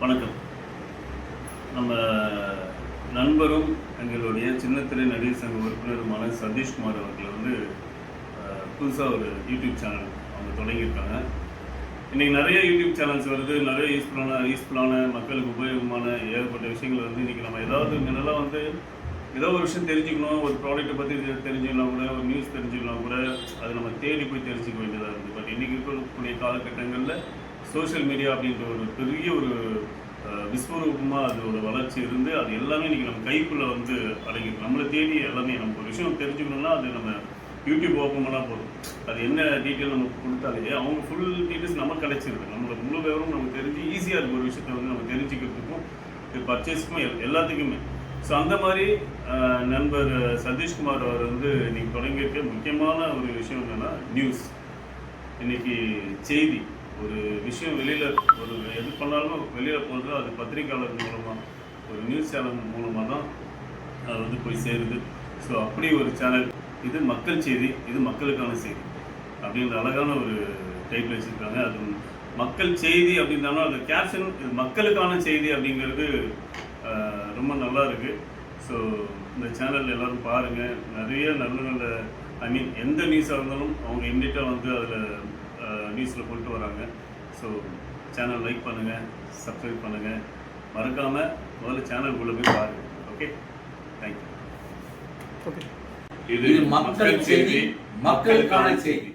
வணக்கம். நம்ம நண்பரும் எங்களுடைய சின்னத்திரை நடிகர் சங்க உறுப்பினருமான சதீஷ்குமார் அவர்கள் வந்து புதுசாக ஒரு யூடியூப் சேனல் அவங்க தொடங்கியிருக்காங்க. இன்றைக்கி நிறைய யூடியூப் சேனல்ஸ் வருது. நிறைய யூஸ்ஃபுல்லான யூஸ்ஃபுல்லான மக்களுக்கு உபயோகமான ஏகப்பட்ட விஷயங்கள் வந்து இன்றைக்கி நம்ம ஏதாவது முன்னெல்லாம் வந்து ஏதோ ஒரு விஷயம் தெரிஞ்சுக்கணும். ஒரு ப்ராடக்ட்டை பற்றி தெரிஞ்சுக்கலாம் கூட ஒரு நியூஸ் தெரிஞ்சுக்கலாம் கூட அது நம்ம தேடி போய் தெரிஞ்சுக்க வேண்டியதாக இருக்குது பட் இன்றைக்கி இருக்கக்கூடிய காலகட்டங்களில் சோஷியல் மீடியா அப்படின்ற ஒரு பெரிய ஒரு விஸ்வரூபமாக அதோட வளர்ச்சி இருந்து அது எல்லாமே இன்றைக்கி நம்ம கைக்குள்ளே வந்து அடங்கிடும் நம்மளை தேடி எல்லாமே நமக்கு ஒரு விஷயம் தெரிஞ்சுக்கணும்னா அது நம்ம யூடியூப் ஓப்பன் பண்ணால் போதும். அது என்ன டீட்டெயில் நமக்கு கொடுத்தாலே அவங்க ஃபுல் டீட்டெயில்ஸ் நமக்கு கிடைச்சிருக்கு நம்மளோட முழு விவரம் நமக்கு தெரிஞ்சு ஈஸியாக இருக்கும் ஒரு விஷயத்தை வந்து நம்ம தெரிஞ்சுக்கிறதுக்கும் பர்ச்சேஸ்க்கும் எல்லாத்துக்குமே. ஸோ அந்த மாதிரி நண்பர் சதீஷ்குமார் அவர் வந்து நீங்கள் தொடங்கியிருக்க முக்கியமான ஒரு விஷயம் என்னென்னா நியூஸ் இன்னைக்கு செய்தி. ஒரு விஷயம் வெளியில் ஒரு எது பண்ணாலும் வெளியில் போகிறது அது பத்திரிக்கையாளர் மூலமாக ஒரு நியூஸ் சேனல் மூலமாக தான் அது வந்து போய் சேருது. ஸோ அப்படி ஒரு சேனல் இது மக்கள் செய்தி இது மக்களுக்கான செய்தி அப்படின்ற அழகான ஒரு டைட்டில் வச்சுருக்காங்க. அது மக்கள் செய்தி அப்படின்னாலும் அது கேப்ஷன் இது மக்களுக்கான செய்தி அப்படிங்கிறது ரொம்ப நல்லா இருக்குது ஸோ இந்த சேனல் எல்லோரும் பாருங்கள் நிறைய நல்ல நல்ல ஐ மீன் எந்த நியூஸாக இருந்தாலும் அவங்க இம்மிடியட்டாக வந்து அதில் நியூஸில் கொண்டு வராங்க. ஸோ சேனல் லைக் பண்ணுங்கள் சப்ஸ்கிரைப் பண்ணுங்கள் மறக்காமல் முதல்ல சேனலுக்குள்ளே போய் பாருங்கள் ஓகே தேங்க்யூ ஓகே இது இது மக்கள் செய்தி, மக்களுக்கான செய்தி.